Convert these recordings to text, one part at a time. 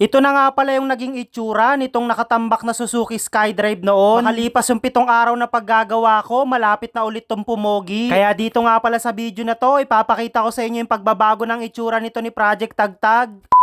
Ito na nga pala yung naging itsura nitong nakatambak na Suzuki Skydrive noon. Makalipas yung pitong araw na paggagawa ko, malapit na ulit tong pumogi. Kaya dito nga pala sa video na to, ipapakita ko sa inyo yung pagbabago ng itsura nito ni Project Tagtag.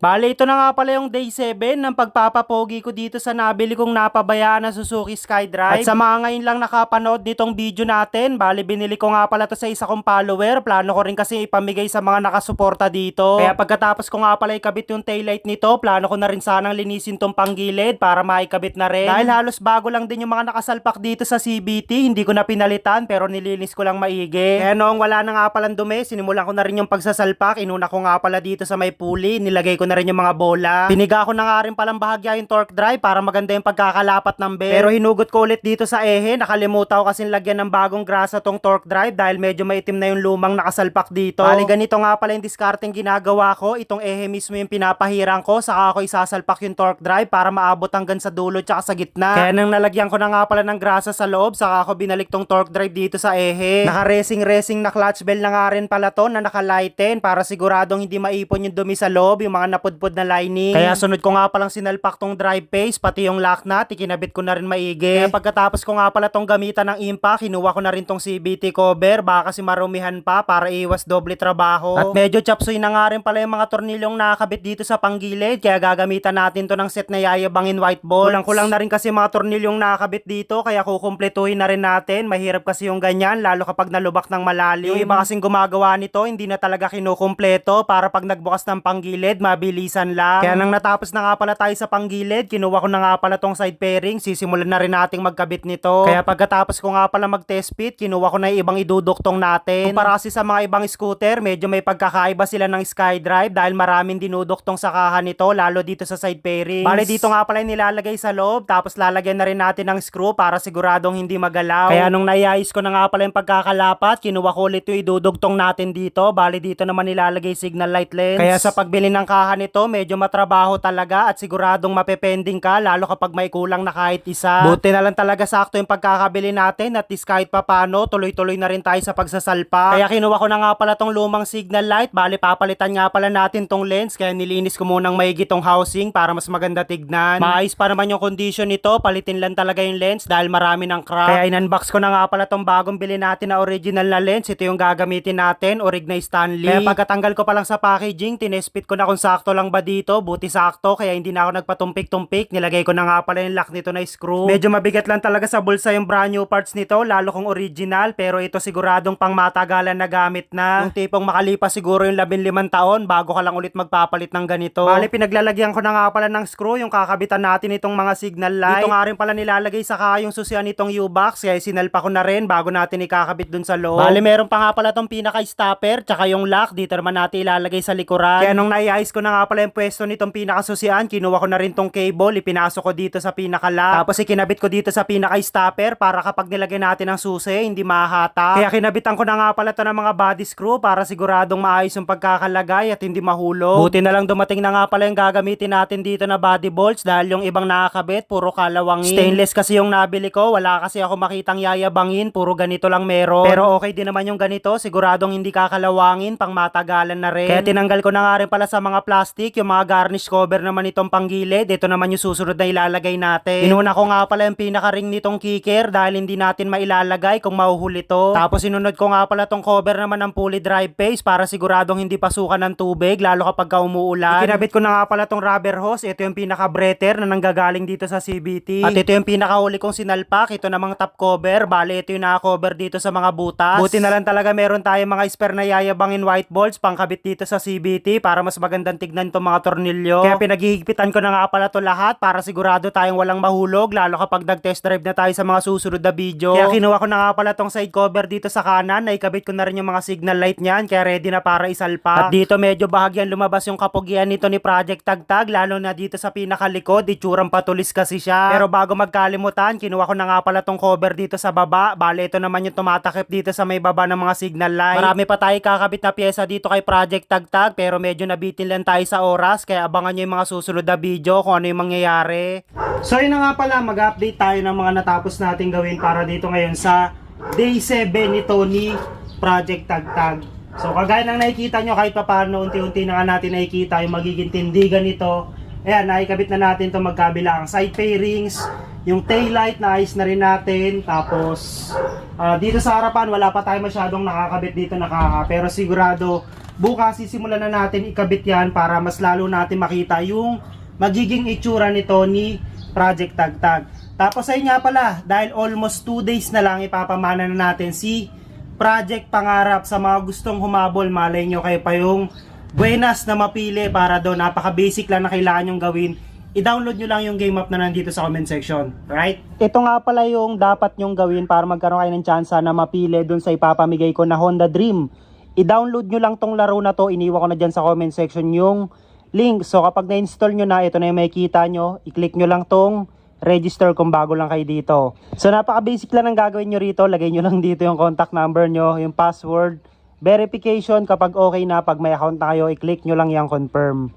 Bale, ito na nga pala yung day 7 ng pagpapapogi ko dito sa nabili kong napabayaan na Suzuki Skydrive. At sa mga ngayon lang nakapanood nitong video natin, bale binili ko nga pala to sa isa kong follower. Plano ko rin kasi ipamigay sa mga nakasuporta dito. Kaya pagkatapos ko nga pala ikabit yung taillight nito, plano ko na rin sanang linisin tong panggilid para maikabit na rin. Dahil halos bago lang din yung mga nakasalpak dito sa CBT, hindi ko na pinalitan pero nilinis ko lang maigi. Kaya noong wala na nga palang dumi, sinimulan ko na rin yung pagsasalpak. Inuna ko nga pala dito sa may pulley, nilagay ko na rin yung mga bola. Piniga ko na nga rin palang bahagya yung torque drive para maganda yung pagkakalapat ng bell. Pero hinugot ko ulit dito sa ehe, nakalimutan ko kasi lagyan ng bagong grasa tong torque drive dahil medyo maitim na yung lumang nakasalpak dito. Bali ganito nga pala yung discarding ginagawa ko, itong ehe mismo yung pinapahirang ko, saka ako isasalpak yung torque drive para maabot hanggang sa dulo tsaka sa gitna. Kaya nang nalagyan ko na nga pala ng grasa sa loob, saka ako binalik tong torque drive dito sa ehe. Naka-racing-racing na clutch bell na nga rin pala to na naka-lighten para siguradong hindi maipon yung dumi sa loob, yung mga napudpud na lining. Kaya sunod ko nga palang sinalpak tong drive face, pati yung lock nut, ikinabit ko na rin maigi. Kaya pagkatapos ko nga pala tong gamitan ng impact, kinuha ko na rin tong CBT cover, baka kasi marumihan pa para iwas doble trabaho. At medyo chapsuy na nga rin pala yung mga tornilyong nakakabit dito sa panggilid, kaya gagamitan natin to ng set na yayabangin white ball. Kulang-kulang na rin kasi mga tornilyong nakakabit dito, kaya kukumpletuhin na rin natin. Mahirap kasi yung ganyan, lalo kapag nalubak ng malalim. Yung iba kasing gumagawa nito, hindi na talaga kinukumpleto para pag nagbukas ng panggilid, mabilisan lang. Kaya nang natapos na nga pala tayo sa panggilid, kinuha ko na nga pala tong side pairing, sisimulan na rin nating magkabit nito. Kaya pagkatapos ko nga pala mag-test fit, kinuha ko na yung ibang iduduktong natin. Kumpara kasi sa mga ibang scooter, medyo may pagkakaiba sila ng SkyDrive dahil maraming dinuduktong sakahan nito, lalo dito sa side pairings. Bale dito nga pala nilalagay sa loob, tapos lalagyan na rin natin ng screw para siguradong hindi magalaw. Kaya nung naiayos ko na nga pala yung pagkakalapat, kinuha ko ulit yung idudugtong natin dito. Bale dito naman nilalagay signal light lens. Kaya sa pagbili ng kaha nito, medyo matrabaho talaga at siguradong mapepending ka lalo kapag may kulang na kahit isa. Buti na lang talaga sakto yung pagkakabili natin at least kahit papano, tuloy-tuloy na rin tayo sa pagsasalpa. Kaya kinuha ko na nga pala tong lumang signal light. Bale papalitan nga pala natin tong lens kaya nilinis ko munang maigi tong housing para mas maganda tignan. Maayos pa naman yung condition nito, palitin lang talaga yung lens dahil marami ng crack. Kaya in-unbox ko na nga pala tong bagong bili natin na original na lens. Ito yung gagamitin natin, orig na Stanley. Kaya pagkatanggal ko pa lang sa packaging, tinespit ko na kung sakto lang ba dito. Buti sakto, kaya hindi na ako nagpatumpik-tumpik. Nilagay ko na nga pala yung lock nito na screw. Medyo mabigat lang talaga sa bulsa yung brand new parts nito, lalo kung original. Pero ito siguradong pang matagalan na gamit na. Yung tipong makalipas siguro yung 15 taon bago ka lang ulit magpapalit ng ganito. Bali, pinaglalagyan ko na nga pala ng screw yung kakabitan natin itong mga signal light. Dito nga rin pala nilalagay sa kayong susian nitong U-box, kaya sinalpa ko na rin bago natin ikakabit dun sa loob. Bali, meron pa nga pala tong pinaka-stopper, tsaka yung lock, dito naman natin ilalagay sa likuran. Kaya nung naiayos ko na nga pala yung pwesto nitong pinakasusian, kinuha ko na rin tong cable, ipinasok ko dito sa pinaka-lock. Tapos ikinabit ko dito sa pinaka-stopper para kapag nilagay natin ang susi, hindi mahata. Kaya kinabitan ko na nga pala to ng mga body screw para siguradong maayos yung pagkakalagay at hindi mahulog. Buti na lang dumating na nga pala yung gagamitin natin dito na body bolts dahil yung ibang nakakabit, puro kalawangin. Stainless kasi yung nabili ko, wala kasi ako makitang yayabangin, puro ganito lang meron. Pero okay din naman yung ganito, siguradong hindi kakalawangin, pang matagalan na rin. Kaya tinanggal ko na nga rin pala sa mga plastic, yung mga garnish cover naman itong panggilid. Ito naman yung susunod na ilalagay natin. Inuna ko nga pala yung pinaka-ring nitong kicker dahil hindi natin mailalagay kung mahuhuli to. Tapos sinunod ko nga pala tong cover naman ng pulley drive face para siguradong hindi pasukan ng tubig, lalo kapag ka umuulan. Ikinabit ko na nga pala tong rubber hose. Ito yung pinaka-breather na nanggagaling dito sa CBT. At ito yung pinakahuli kong sinalpak. Ito namang top cover. Bale, ito yung naka-cover dito sa mga butas. Buti na lang talaga meron tayo mga spare na yayabangin white bolts pangkabit dito sa CBT para mas magandang itong mga tornilyo. Kaya pinaghihigpitan ko na nga pala to lahat para sigurado tayong walang mahulog lalo kapag nag-test drive na tayo sa mga susunod na video. Kaya kinuha ko na nga pala tong side cover dito sa kanan na ikabit ko na rin yung mga signal light niyan kaya ready na para isalpak. At dito medyo bahagyan lumabas yung kapugian nito ni Project Tagtag lalo na dito sa pinakalikod, itsurang patulis kasi siya. Pero bago magkalimutan, kinuha ko na nga pala tong cover dito sa baba. Bale, ito naman yung tumatakip dito sa may baba ng mga signal light. Marami pa tayo kakabit na pyesa dito kay Project Tagtag pero medyo nabitin lang tayo sa oras kaya abangan nyo yung mga susunod na video kung ano yung mangyayari. So yun na nga pala, mag-update tayo ng mga natapos natin gawin para dito ngayon sa day 7 nito ni Project Tagtag. So kagaya ng nakikita nyo kahit pa paano unti-unti na nga natin nakikita yung magiging tindigan nito Ayan, naikabit na natin itong magkabilang side pairings, yung tail light naayos na rin natin, tapos ah, dito sa harapan wala pa tayo masyadong nakakabit dito nakaka, pero sigurado bukas sisimulan na natin ikabit yan para mas lalo natin makita yung magiging itsura nito ni Project Tagtag. Tapos ay nga pala, dahil almost 2 days na lang ipapamana na natin si Project Pangarap sa mga gustong humabol, malay nyo kayo pa yung buenas na mapili para doon. Napaka-basic lang na kailangan nyong gawin. I-download nyo lang yung game map na nandito sa comment section. Right? Ito nga pala yung dapat nyong gawin para magkaroon kayo ng chance na mapili doon sa ipapamigay ko na Honda Dream. I-download nyo lang tong laro na to. Iniwan ko na dyan sa comment section yung link. So kapag na-install nyo na, ito na yung makikita nyo. I-click nyo lang tong register kung bago lang kayo dito. So napaka-basic lang ng gagawin nyo rito. Lagay nyo lang dito yung contact number nyo, yung password, verification kapag okay na, pag may account na kayo, i-click nyo lang yung confirm.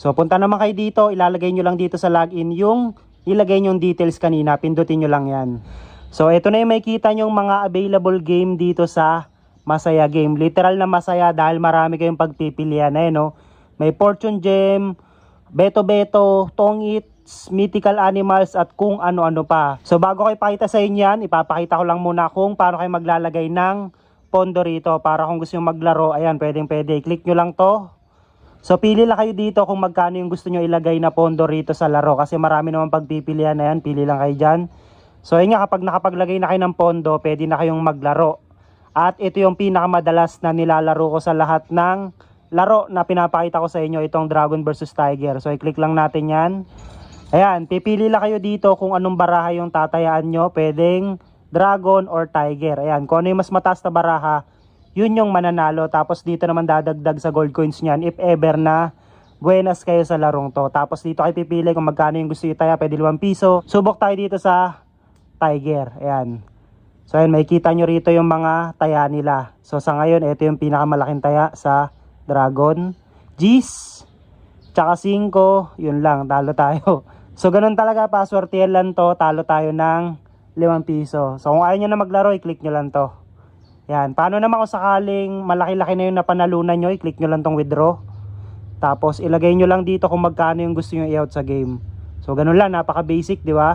So punta naman kayo dito, ilalagay nyo lang dito sa login yung ilagay nyo yung details kanina, pindutin nyo lang yan. So ito na yung makikita nyo mga available game dito sa Masaya Game. Literal na masaya dahil marami kayong pagpipilian. Eh, no? May Fortune Gem, Beto Beto, Tong Eats, Mythical Animals at kung ano-ano pa. So bago ko ipakita sa inyo yan, ipapakita ko lang muna kung paano kayo maglalagay ng pondo rito para kung gusto nyo maglaro, ayan, pwedeng pwede. Click nyo lang to. So pili lang kayo dito kung magkano yung gusto nyo ilagay na pondo rito sa laro kasi marami naman pagpipilian na yan, pili lang kayo dyan. So ayun nga, kapag nakapaglagay na kayo ng pondo, pwede na kayong maglaro. At ito yung pinakamadalas na nilalaro ko sa lahat ng laro na pinapakita ko sa inyo, itong Dragon versus Tiger. So i-click lang natin yan. Ayan, pipili lang kayo dito kung anong baraha yung tatayaan nyo. Pwedeng Dragon or Tiger. Ayan, kung ano yung mas mataas na baraha, yun yung mananalo. Tapos dito naman dadagdag sa gold coins niyan if ever na buenas kayo sa larong to. Tapos dito kayo pipili kung magkano yung gusto itaya. Pwede 5 piso. Subok tayo dito sa Tiger. Ayan. So ayan, makikita nyo rito yung mga taya nila. So sa ngayon, ito yung pinakamalaking taya sa Dragon. G's, tsaka 5, yun lang, talo tayo. So ganun talaga, paswerte lang to, talo tayo ng 5 piso. So kung ayaw nyo na maglaro, i-click nyo lang to. Yan, paano naman kung sakaling malaki-laki na yung napanalunan nyo, i-click nyo lang tong withdraw. Tapos ilagay nyo lang dito kung magkano yung gusto nyo i-out sa game. So ganun lang, napaka-basic, di ba?